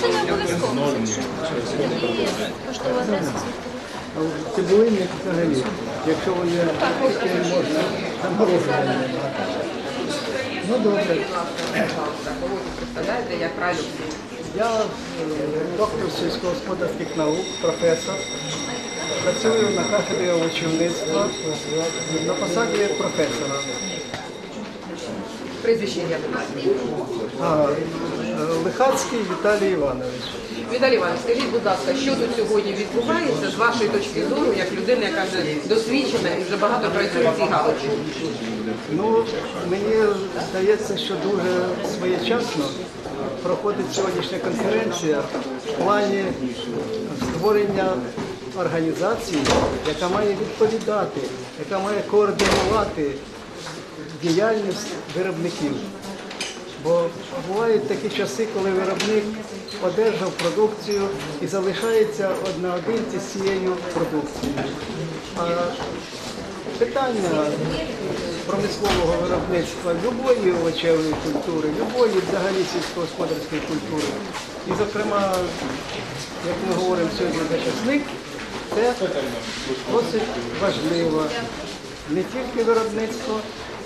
Це не обов'язково. Цибулинник взагалі, якщо вони тільки можна заморожувати. Ну добре. Представляєте, як правильно? Я е, доктор сільськогосподарських наук, професор. Працюю на кафедрі овочівництва на посаді професора. Прізвище немає. А, е, Лихацький Віталій Іванович. Віталій Іванович, скажіть, будь ласка, що тут сьогодні відбувається з вашої точки зору, як людина, яка вже досвідчена і вже багато працює в цій галузі? Ну, мені здається, що дуже своєчасно проходить сьогоднішня конференція в плані створення організації, яка має відповідати, яка має координувати діяльність виробників. Бо бувають такі часи, коли виробник одержав продукцію і залишається однаодинці з цією продукцією. А питання промислового виробництва любої овочевої культури, любої взагалі сільськогосподарської культури. І, зокрема, як ми говоримо сьогодні за часник, це досить важливо не тільки виробництво,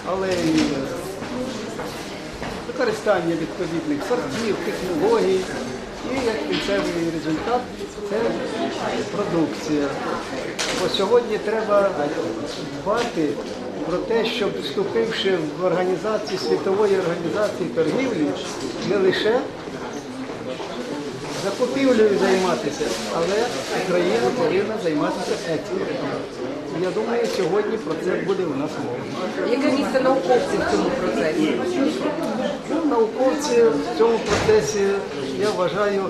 але і використання відповідних сортів, технологій. І як кінцевий результат це продукція. Бо сьогодні треба дбати про те, щоб вступивши в організацію світової організації торгівлі, не лише закупівлею займатися, але Україна повинна займатися експортом. Я думаю, сьогодні про це буде у нас мова. Яке місце науковців в цьому процесі? Ну, науковці в цьому процесі, я вважаю,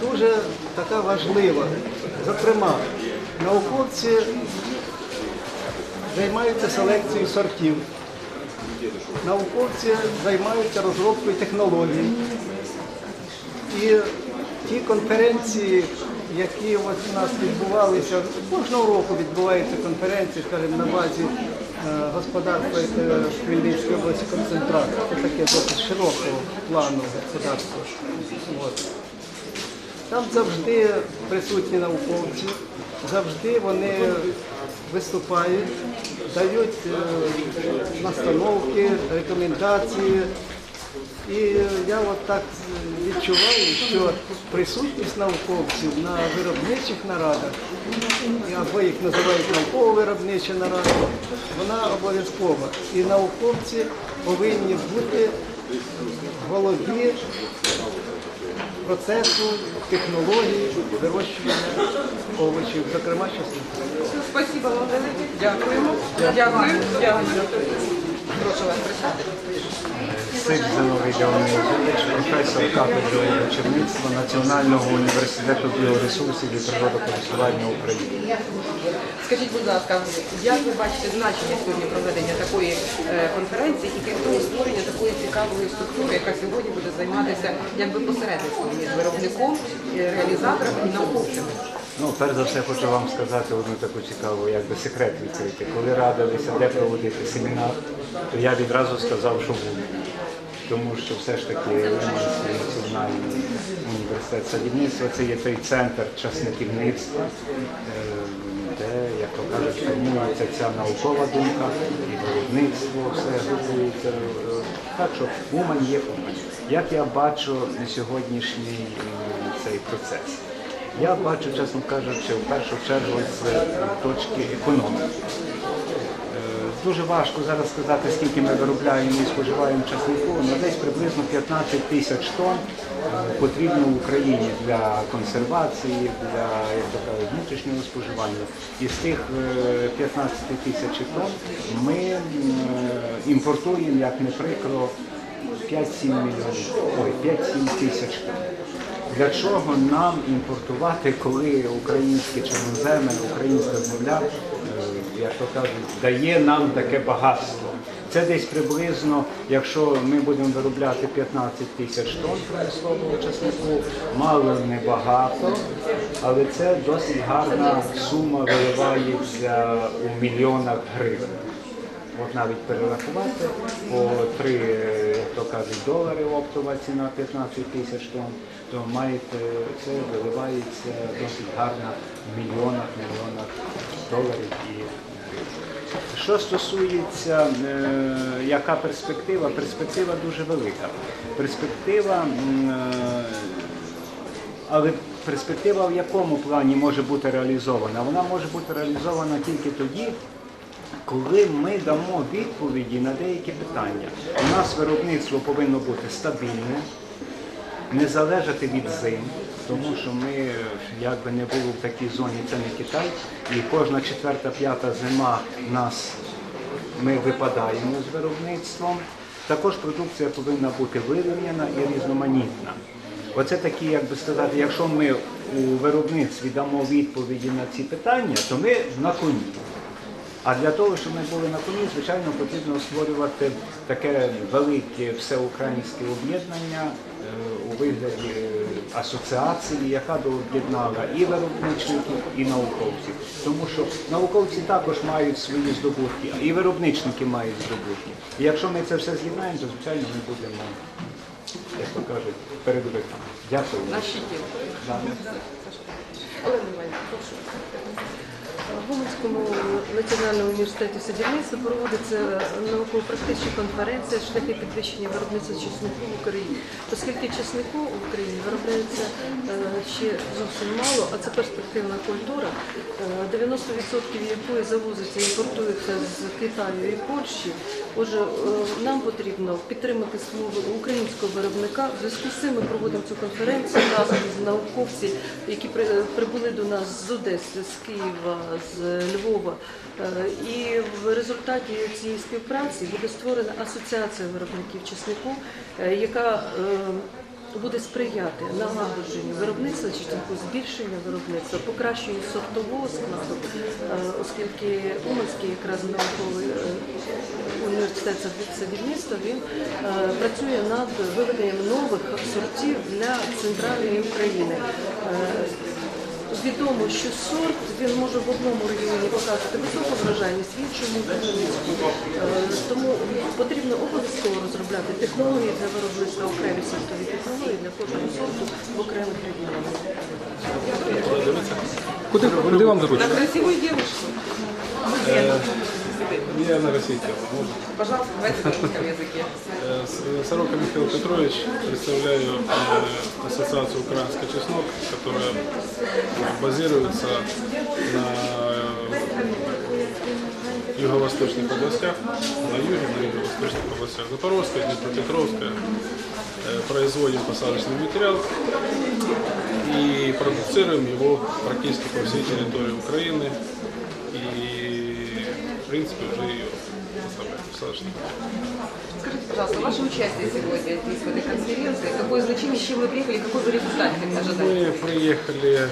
дуже така важлива. Зокрема, науковці займаються селекцією сортів, науковці займаються розробкою технологій. І ті конференції, які от у нас відбувалися, кожного року відбуваються конференції, скажімо, на базі е, господарства е, Хмельницької області концентрації. Це таке досить широкого плану господарства. От. Там завжди присутні науковці, завжди вони виступають, дають е, настановки, рекомендації. І я от так відчуваю, що присутність науковців на виробничих нарадах, або їх називають науково-виробнича нарада, вона обов'язкова. І науковці повинні бути в голові процесу технології вирощування овочів, зокрема часнику. Спасибо вам велике. Дякуємо. Дякую. Дякую. Прошу вас присяти. Сик Зиновий професор кафедри очерництва Національного університету біоресурсів і природокористування України. Скажіть, будь ласка, як ви бачите значення сьогодні проведення такої е, конференції і крім того створення такої цікавої структури, яка сьогодні буде займатися якби посередництвом між виробником, е, реалізатором і науковцями? Ну, перш за все, хочу вам сказати одну таку цікаву, якби секрет відкрити. Коли радилися, де проводити семінар, то я відразу сказав, що буду. Тому що все ж таки Лиманський національний університет садівництва це є той центр часниківництва, е, де, як то кажуть, формується ця наукова думка і виробництво, все готується. Е, Так що Умань є Умань. Як я бачу на сьогоднішній цей процес? Я бачу, чесно кажучи, в першу чергу з точки економіки. Е, Дуже важко зараз сказати, скільки ми виробляємо і споживаємо часнику, але десь приблизно 15 тисяч тонн е, потрібно Україні для консервації, для як то кажуть, внутрішнього споживання. І з тих е, 15 тисяч тонн ми е, імпортуємо, як не прикро, 5-7 мільйонів, ой, 5-7 тисяч тонн. Для чого нам імпортувати, коли українські чорноземи, українська земля, е, як то кажуть, дає нам таке багатство? Це десь приблизно, якщо ми будемо виробляти 15 тисяч тонн промислового часнику, мало небагато, але це досить гарна сума виливається у мільйонах гривень. от навіть перерахувати по 3, як то кажуть, долари оптова ціна 15 тисяч тонн, то маєте це виливається досить гарно в мільйонах, мільйонах доларів і. Що стосується, е, яка перспектива, перспектива дуже велика. Перспектива, е, але перспектива в якому плані може бути реалізована? Вона може бути реалізована тільки тоді, коли ми дамо відповіді на деякі питання. У нас виробництво повинно бути стабільне, не залежати від зим, тому що ми, як би не було в такій зоні, це не Китай, і кожна четверта, п'ята зима нас ми випадаємо з виробництвом. Також продукція повинна бути вирівняна і різноманітна. Оце такі, як би сказати, якщо ми у виробництві дамо відповіді на ці питання, то ми на коні. А для того, щоб ми були на коні, звичайно, потрібно створювати таке велике всеукраїнське об'єднання е, у вигляді асоціації, яка би об'єднала і виробничників, і науковців. Тому що науковці також мають свої здобутки, і виробничники мають здобутки. І якщо ми це все з'єднаємо, то звичайно ми будемо, як то кажуть, передовиками. Дякую. Наші діти. Олена Іванівна, прошу. В Уманському національному університеті садівництва проводиться науково-практична конференція шляхи підвищення виробництва чеснику в Україні. Оскільки чеснику в Україні виробляється е, ще зовсім мало, а це перспективна культура, е, 90% якої завозиться імпортується з Китаю і Польщі. Отже, е, нам потрібно підтримати свого українського виробника. В зв'язку з цим ми проводимо цю конференцію разом з науковці, які при- прибули до нас з Одеси, з Києва, з Львова. Е, І в результаті цієї співпраці буде створена асоціація виробників чеснику, е, яка е, буде сприяти налагодженню виробництва чеснику, збільшенню виробництва, покращенню сортового складу, е, оскільки Уманський якраз науковий е, університет сад- садівництва він е, працює над виведенням нових сортів для центральної України. Е, Відомо, що сорт він може в одному регіоні показувати високу вражайність, в іншому низьку. Е, Тому потрібно обов'язково розробляти технології для виробництва окремі сортові технології для кожного сорту в окремих регіонах. Куди, куди вам доручили? На красиву девушку. Я на российском. Можно? Пожалуйста, давайте на русском языке. Э, С- Сорока Михаил Петрович, представляю э, Ассоциацию «Украинский чеснок», которая базируется на юго-восточных областях, на юге, на юго-восточных областях Запорожская, Днепропетровская. Э, Производим посадочный материал и продуцируем его практически по всей территории Украины. И, в принципе, уже ее материал. Скажите, пожалуйста, ваше участие сегодня здесь, в этой конференции, какое значение, с чем вы приехали, какой вы результат ожидаете? Мы приехали,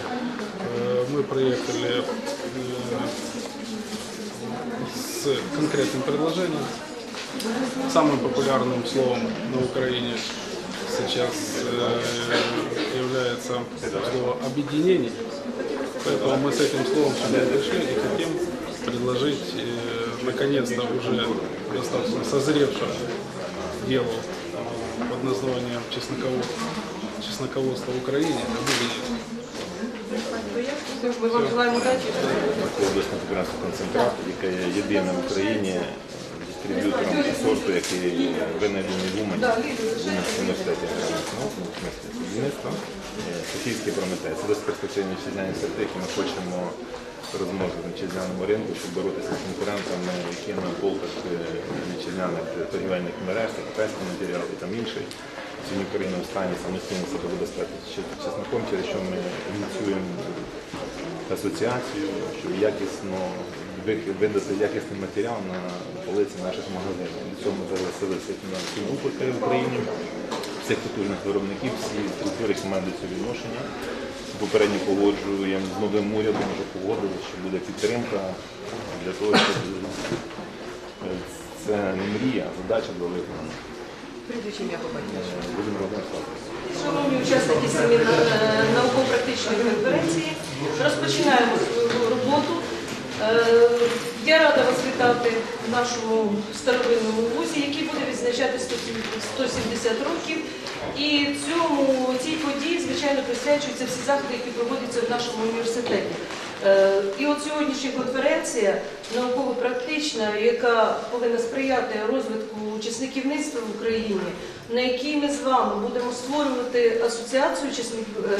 э, мы приехали э, с конкретным предложением. Самым популярным словом на Украине сейчас э, является слово объединение. Поэтому мы с этим словом сюда пришли и хотим предложить э, наконец-то уже достаточно созревшему делу э, под названием чесноковод, чесноководство в Украине объединить. Все, мы вам желаем удачи. обласний пекарський концентрат, яка є єдина в Україні дистриб'ютором сорту, який винайдений в Умані, в Уманському університеті аграрних наук, в смислі садівництва, е, Софійський прометей. Це досить перспективні вітчизняні сорти, які ми хочемо на вітчизняному ринку, щоб боротися з конкурентами, які на полках е, вітчизняних торгівельних мереж, китайський матеріал і там інший. Сьогодні Україна в стані самостійно себе забезпечити чесноком, через що ми ініціюємо асоціацію, щоб якісно видати якісний матеріал на полиці наших магазинів. Для цього ми заголосилися на всю групу України, всіх потужних виробників, всі структури, які мають до цього відношення. Попередньо погоджуємо з новим урядом, вже погодили, що буде підтримка для того, щоб е, це не мрія, а задача була виконана. Прежде чем я. Е, Будемо. Шановні учасники семіна- е, науково-практичної конференції, розпочинаємо свою роботу. Я рада вас вітати в нашому старовинному вузі, який буде відзначати 170 років. І цьому цій події, звичайно, присвячуються всі заходи, які проводяться в нашому університеті. Е, І от сьогоднішня конференція науково-практична, яка повинна сприяти розвитку учасниківництва в Україні, на якій ми з вами будемо створювати асоціацію чесник- е,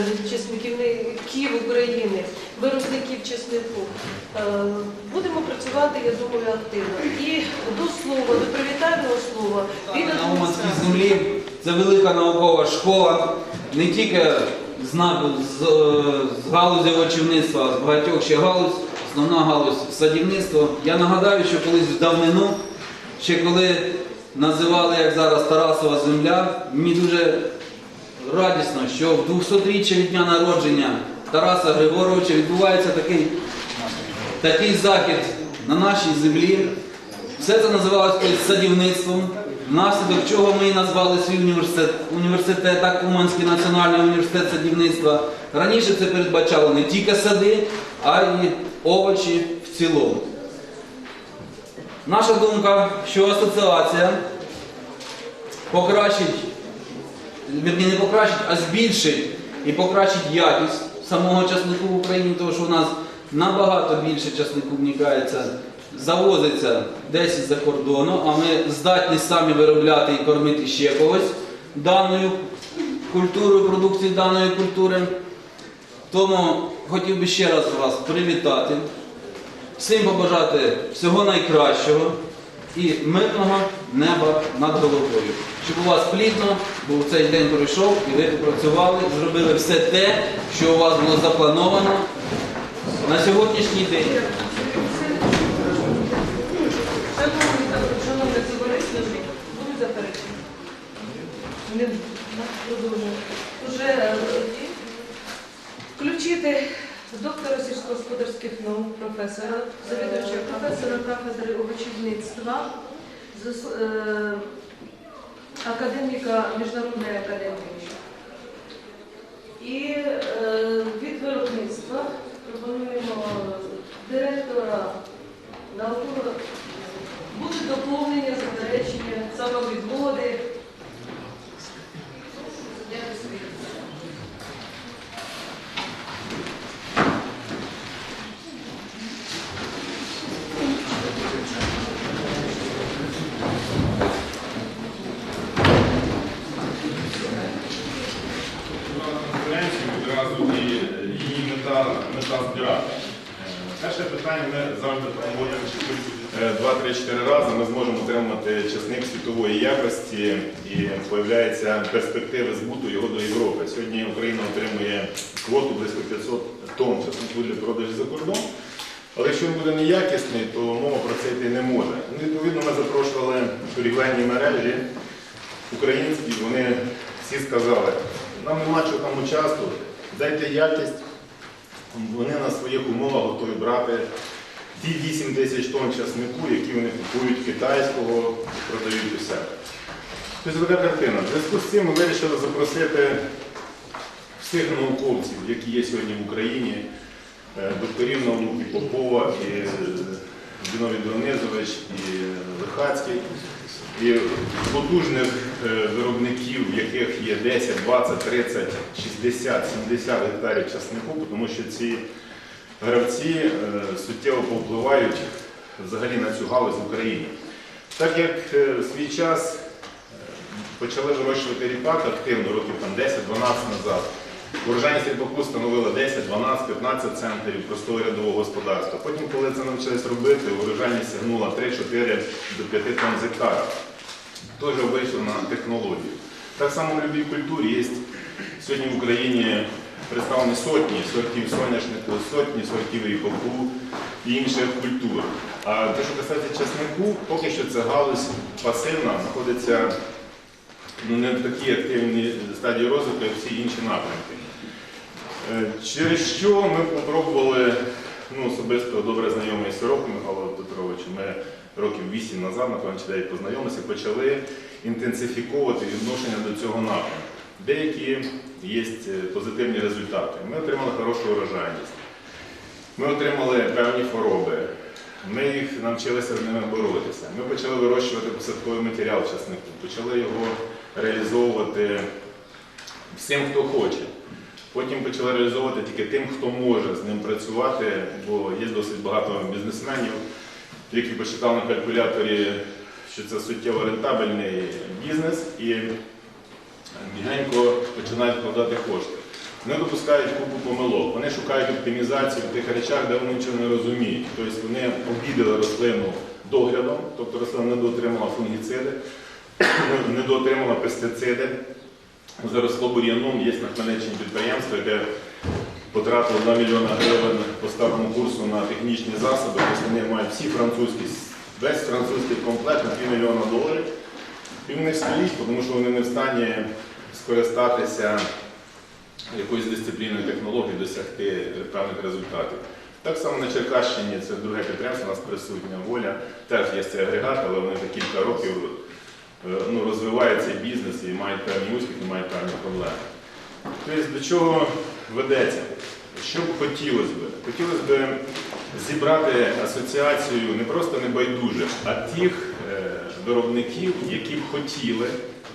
України, виробників чеснику. Е, Будемо працювати, я думаю, активно. І до слова, до привітального слова від на Уманській землі. Це велика наукова школа, не тільки з, з, е, з галузі овочівництва, а з багатьох ще галузь, основна галузь садівництва. Я нагадаю, що колись в давнину, ще коли називали, як зараз, Тарасова земля, мені дуже радісно, що в 200-річчя від дня народження Тараса Григоровича відбувається такий такий захід на нашій землі. Все це називалось садівництвом, внаслідок чого ми і назвали свій університет, університет так Уманський національний університет садівництва. Раніше це передбачало не тільки сади, а й овочі в цілому. Наша думка, що асоціація покращить не покращить, а збільшить і покращить якість самого часнику в Україні, тому що у нас набагато більше часнику вникається, завозиться десь із-за кордону, а ми здатні самі виробляти і кормити ще когось даною культурою, продукцією даної культури. Тому хотів би ще раз вас привітати, всім побажати всього найкращого і мирного неба над головою. Щоб у вас плідно був цей день пройшов і ви попрацювали, зробили все те, що у вас було заплановано на сьогоднішній день. Шановні шановне товариство, будуть заперечення? Не продовжуємо. Уже е, включити доктора сільськогосподарських наук, професора, завідувача професора кафедри овочівництва, е, академіка Міжнародної академії. І е, від виробництва пропонуємо директора наукового Будуть доповнення, заперечення, самовідводи. Дякую собі. конференцію відразу і її мета, мета збирати. Е, Перше питання ми завжди проводимо е, 2-3-4 рази. Ми зможемо отримати часник світової якості і з'являється перспективи збуту його до Європи. Сьогодні Україна отримує квоту близько 500 тонн часнику для продажу за кордон. Але якщо він буде неякісний, то мова про це йти не може. Ну, Відповідно, ми запрошували торгівельні мережі українські, вони всі сказали, нам нема чого там участвувати, дайте якість. Вони на своїх умовах готові брати ті 8 тисяч тонн часнику, які вони купують китайського, продають у себе. Тобто така картина. В зв'язку з цим ми вирішили запросити всіх науковців, які є сьогодні в Україні, е, докторів наук і Попова, і е, Зіновій Донизович, і Лихацький, і потужних е, виробників, в яких є 10, 20, 30, 60, 70 гектарів часнику, тому що ці гравці е, суттєво повпливають взагалі на цю галузь в Україні. Так як е, свій час е, почали вирощувати ріпак активно, років там 10-12 назад, урожайність ріпаку становила 10, 12, 15 центнерів простого рядового господарства. Потім, коли це навчились робити, урожайність сягнула 3-4 до 5 тонн з гектара. Теж вийшло на технологію. Так само в любій культурі є сьогодні в Україні представлені сотні сортів соняшнику, сотні сортів ріпаку і інших культур. А те, що касається часнику, поки що це галузь пасивна, знаходиться ну, не в такій активній стадії розвитку, як всі інші напрямки. Е, Через що ми спробували, ну, особисто добре знайомий з Сироком Михайлом Петровичем, ми років 8 назад, напевно, чи 9 познайомилися, почали інтенсифіковувати відношення до цього напрямку. Деякі є позитивні результати. Ми отримали хорошу урожайність. Ми отримали певні хвороби. Ми їх навчилися з ними боротися. Ми почали вирощувати посадковий матеріал часнику, почали його реалізовувати всім, хто хоче. Потім почали реалізовувати тільки тим, хто може з ним працювати, бо є досить багато бізнесменів, які посчитали на калькуляторі, що це суттєво рентабельний бізнес і бігенько починають вкладати кошти. Вони допускають купу помилок, вони шукають оптимізацію в тих речах, де вони нічого не розуміють. Тобто вони обідали рослину доглядом, тобто рослина не дотримала фунгіциди, не дотримала пестициди. Заросло бур'яном, є на Хмельниччині підприємство, яке потратило 2 мільйона гривень по старому курсу на технічні засоби. Тобто вони мають всі французькі, весь французький комплект на 2 мільйона доларів. І вони стоїть, тому що вони не в стані скористатися якоюсь дисципліною технологій, досягти певних результатів. Так само на Черкащині це друге підприємство, у нас присутня воля. Теж є цей агрегат, але вони вже кілька років ну, розвивають цей бізнес і мають певні успіхи, мають певні проблеми. Тобто до чого ведеться? Що б хотілося б? Хотілося б зібрати асоціацію не просто небайдужих, а тих е, виробників, які б хотіли.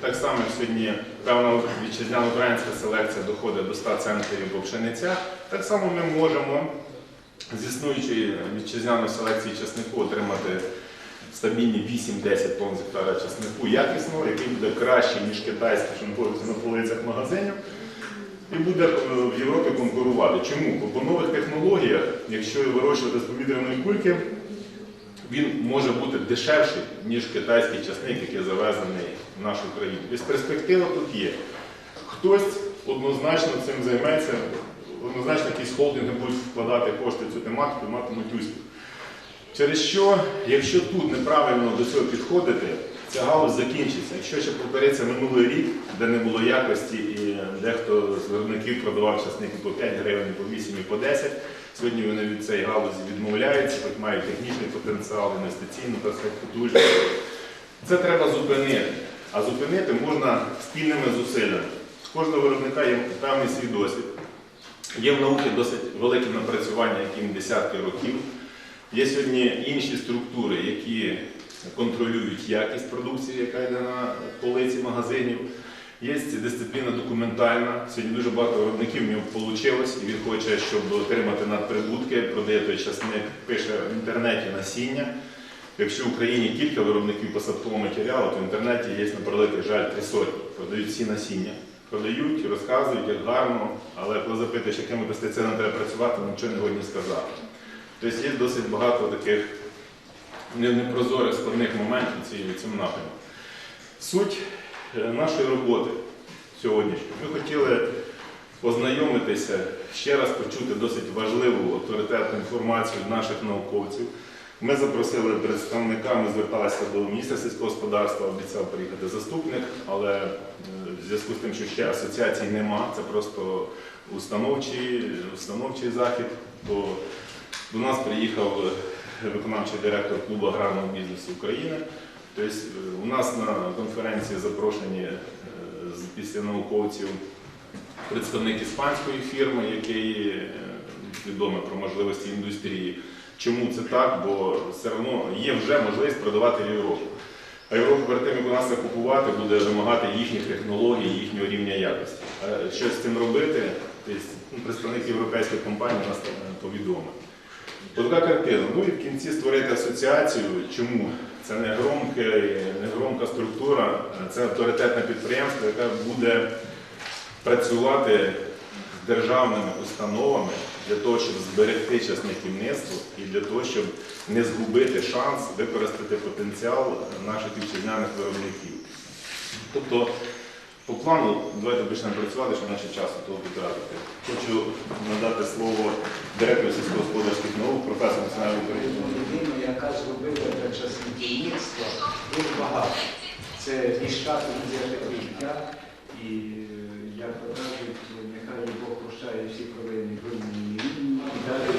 Так само, сьогодні певна вітчизняна українська селекція доходить до 100 центрів по пшениця, так само ми можемо з існуючої вітчизняної селекції часнику отримати стабільні 8-10 тонн з гектара часнику якісного, який буде краще, ніж китайський, що знаходиться на полицях магазинів, і буде е, в Європі конкурувати. Чому? Бо по нових технологіях, якщо вирощувати з повітряної кульки, він може бути дешевший, ніж китайський часник, який завезений в нашу країну. Тобто перспектива тут є. Хтось однозначно цим займеться, однозначно якісь холдинги будуть вкладати кошти в цю тематику матимуть успіх. Через що, якщо тут неправильно до цього підходити, ця галузь закінчиться. Якщо ще повториться минулий рік, де не було якості, і дехто з виробників продавав часники по 5 гривень, по 8 і по 10, сьогодні вони від цієї галузі відмовляються, хоч мають технічний потенціал, інвестиційну сказати. Це треба зупинити. А зупинити можна спільними зусиллями. У кожного виробника є певний свій досвід. Є в науці досить велике напрацювання, яким десятки років. Є сьогодні інші структури, які контролюють якість продукції, яка йде на полиці магазинів. Є дисципліна документальна. Сьогодні дуже багато виробників в нього вийшло, і він хоче, щоб отримати надприбутки, продає той часник, пише в інтернеті насіння. Якщо в Україні кілька виробників посадкового матеріалу, то в інтернеті є, на превеликий жаль, три сотні. Продають всі насіння. Продають, розказують, як гарно, але коли запитуєш, якими пестицидами треба працювати, нічого не годні сказати. Тобто є досить багато таких непрозорих складних моментів в цьому напрямку. Суть е, нашої роботи сьогоднішньої. Ми хотіли познайомитися, ще раз почути досить важливу авторитетну інформацію наших науковців. Ми запросили представника, ми зверталися до міністра сільського господарства, обіцяв приїхати заступник, але е, в зв'язку з тим, що ще асоціацій нема, це просто установчий, установчий захід, то до нас приїхав е, виконавчий директор клубу аграрного бізнесу України. Тобто е, у нас на конференції запрошені е, після науковців представник іспанської фірми, який відомий про можливості індустрії. Чому це так? Бо все одно є вже можливість продавати в Європу. А Європа перед тим, як у нас це купувати, буде вимагати їхніх технологій, їхнього рівня якості. Щось з цим робити, тобто, ну, представник європейської компанії нас повідомив. Така картина. Ну і в кінці створити асоціацію. Чому? Це не громка, не громка структура, це авторитетне підприємство, яке буде працювати з державними установами для того, щоб зберегти часниківництво і для того, щоб не згубити шанс використати потенціал наших вітчизняних виробників. Тобто, по плану, давайте почнемо працювати, щоб наше часу того потратити. Хочу надати слово директору сільськогосподарських наук, професору Національної України. людину, яка зробила для часниківництва дуже багато. Це і штати життя, і, як кажуть, нехай Бог прощає всі провини винні. І далі.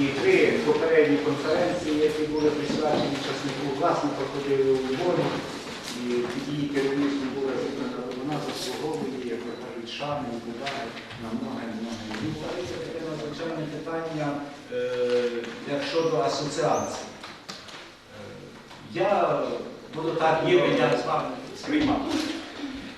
І три попередні конференції, які були присвячені часнику, власне, проходили у Львові, і її керівництвом була зроблена, вона заслуговує, як то кажуть, шани і на многе-многе літа. Це таке надзвичайне питання, е, як щодо асоціації. Я буду так ніби я з вами сприймав.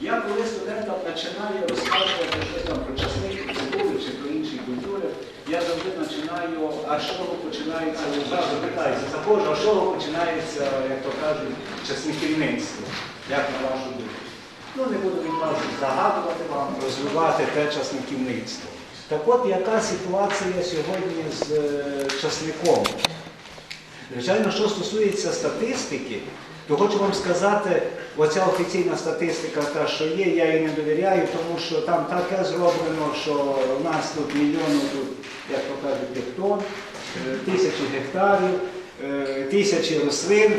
Я коли студентам починаю розказувати щось там про часник, культури чи про інші культури, я завжди починаю, а з чого починається, зразу питаюся, заходжу, а з чого починається, як то кажуть, часниківництво, як на вашу думку. Ну, не буду від вас загадувати вам, розвивати те часниківництво. Так от, яка ситуація сьогодні з е, часником? Звичайно, що стосується статистики, то хочу вам сказати, оця офіційна статистика, та, що є, я їй не довіряю, тому що там таке зроблено, що у нас тут мільйони, тут, як то кажуть, гектон, е, тисячі гектарів, е, тисячі рослин,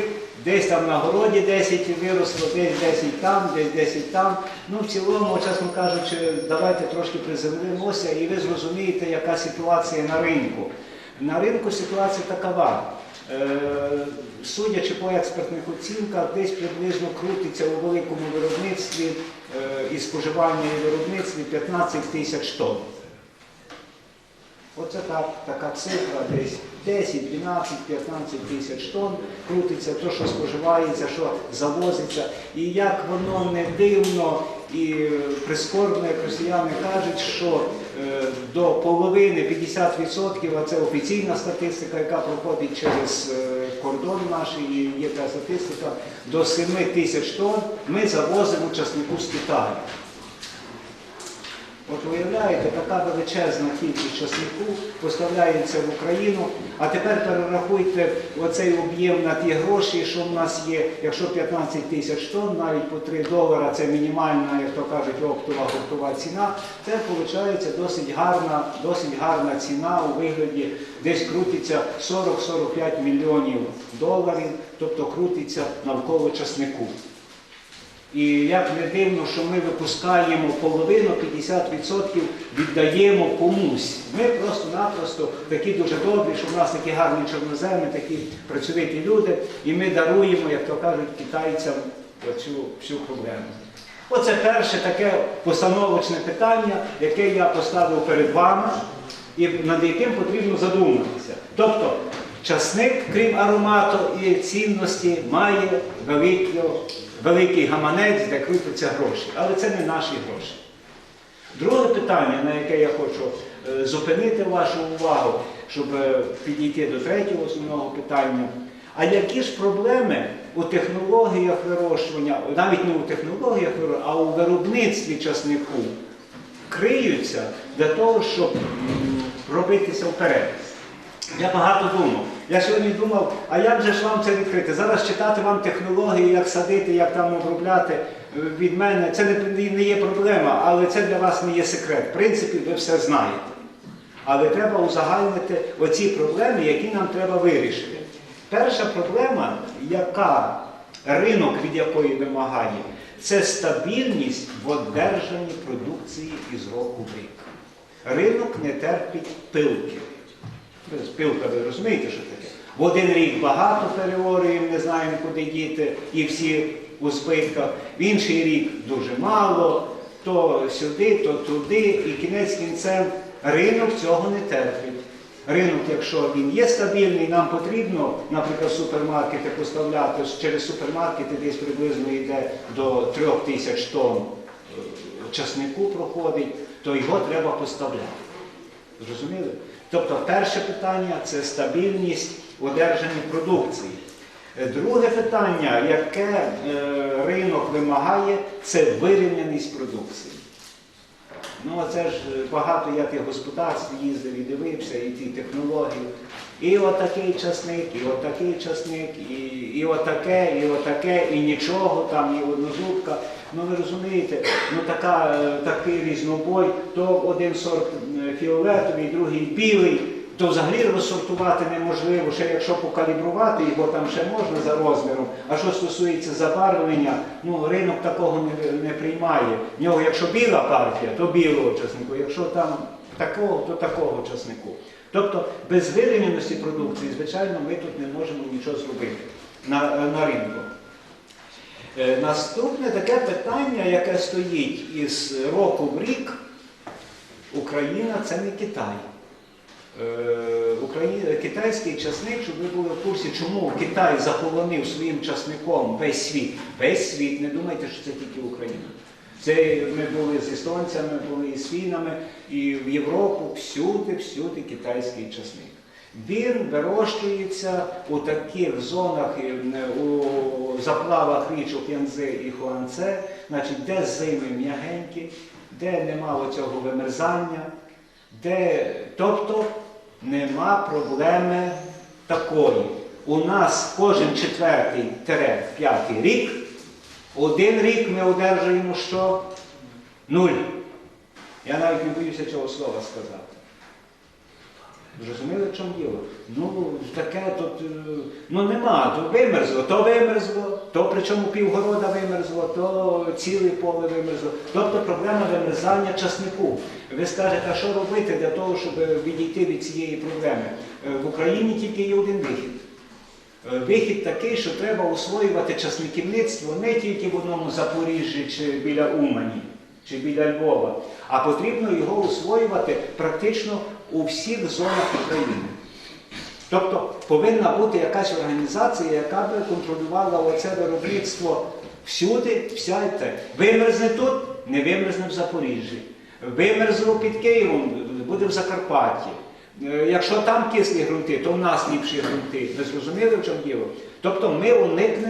десь там на городі 10 виросло, десь 10 там, десь 10 там. Ну, в цілому, чесно кажучи, давайте трошки приземлимося і ви зрозумієте, яка ситуація на ринку. На ринку ситуація такова. Е, Судячи по експертних оцінках, десь приблизно крутиться у великому виробництві е, і споживанні і виробництві 15 тисяч тонн. Оце так, така цифра, десь 10, 12, 15 тисяч тонн крутиться, то, що споживається, що завозиться. І як воно не дивно і прискорбно, як росіяни кажуть, що е, до половини 50%, а це офіційна статистика, яка проходить через е, кордон наш, і є та статистика, до 7 тисяч тонн ми завозимо часнику з Китаю. От уявляєте, така величезна кількість часнику поставляється в Україну, а тепер перерахуйте оцей об'єм на ті гроші, що в нас є, якщо 15 тисяч тонн, навіть по 3 долара, це мінімальна, як то кажуть, оптова гуртова ціна, це виходить досить гарна, досить гарна ціна у вигляді, десь крутиться 40-45 мільйонів доларів, тобто крутиться навколо часнику. І як не дивно, що ми випускаємо половину, 50% віддаємо комусь. Ми просто-напросто такі дуже добрі, що в нас такі гарні чорноземи, такі працьовиті люди, і ми даруємо, як то кажуть, китайцям оцю всю проблему. Оце перше таке постановочне питання, яке я поставив перед вами, і над яким потрібно задуматися. Тобто, часник, крім аромату і цінності, має великий, великий гаманець, де крутяться гроші. Але це не наші гроші. Друге питання, на яке я хочу е, зупинити вашу увагу, щоб е, підійти до третього основного питання. А які ж проблеми у технологіях вирощування, навіть не у технологіях вирощування, а у виробництві часнику криються для того, щоб м, робитися вперед? Я багато думав. Я сьогодні думав, а як же ж вам це відкрити? Зараз читати вам технології, як садити, як там обробляти е, від мене, це не, не є проблема, але це для вас не є секрет. В принципі, ви все знаєте. Але треба узагальнити оці проблеми, які нам треба вирішити. Перша проблема, яка ринок від якої вимагає, це стабільність в одержанні продукції із року в рік. Ринок не терпить пилки. Пилка, ви розумієте, що таке? В один рік багато переорюємо, не знаємо, куди діти, і всі у збитках. В інший рік дуже мало, то сюди, то туди, і кінець кінцем ринок цього не терпить. Ринок, якщо він є стабільний, нам потрібно, наприклад, супермаркети поставляти, через супермаркети десь приблизно йде до трьох тисяч тонн е, часнику проходить, то його треба поставляти. Зрозуміли? Тобто перше питання це стабільність одержання продукції. Е, Друге питання, яке е, ринок вимагає, це вирівняність продукції. Ну, це ж багато я тих господарств їздив і дивився, і ті технології. І отакий часник, і отакий часник, і, і отаке, і отаке, і нічого там, і однозубка. Ну ви розумієте, ну така, е, такий різнобой, то один сорт фіолетовий, другий білий, то взагалі розсортувати неможливо, ще якщо покалібрувати його там ще можна за розміром. А що стосується забарвлення, ну ринок такого не, не приймає. В нього, якщо біла партія, то білого часнику, якщо там такого, то такого часнику. Тобто без вирівняності продукції, звичайно, ми тут не можемо нічого зробити на, на ринку. Е, Наступне таке питання, яке стоїть із року в рік, Україна це не Китай. Е. Китайський часник, щоб ви були в курсі, чому Китай заполонив своїм часником весь світ. Весь світ, не думайте, що це тільки Україна. Це ми були з естонцями, були з фінами, і в Європу всюди, всюди китайський часник. Він вирощується у таких зонах, у заплавах річок Янзи і Хуанце, значить, де зими м'ягенькі, де нема цього вимерзання, де, тобто нема проблеми такої. У нас кожен четвертий п'ятий рік, один рік ми одержуємо що? Нуль. Я навіть не боюся цього слова сказати. Зрозуміли, в чому діло? Ну, таке тут, е, ну нема, то вимерзло, то вимерзло, то причому півгорода вимерзло, то ціле поле вимерзло. Тобто проблема вимерзання часнику. Ви скажете, а що робити для того, щоб відійти від цієї проблеми? Е, В Україні тільки є один вихід. Е, Вихід такий, що треба освоювати часниківництво не тільки в одному Запоріжжі чи біля Умані, чи біля Львова, а потрібно його освоювати практично у всіх зонах України. Тобто повинна бути якась організація, яка би контролювала оце виробництво всюди, вся і те. Вимерзне тут, не вимерзне в Запоріжжі. Вимерзло під Києвом, буде в Закарпатті. Е, Якщо там кислі ґрунти, то в нас ліпші ґрунти. Ви зрозуміли, в чому діло? Тобто ми уникнемо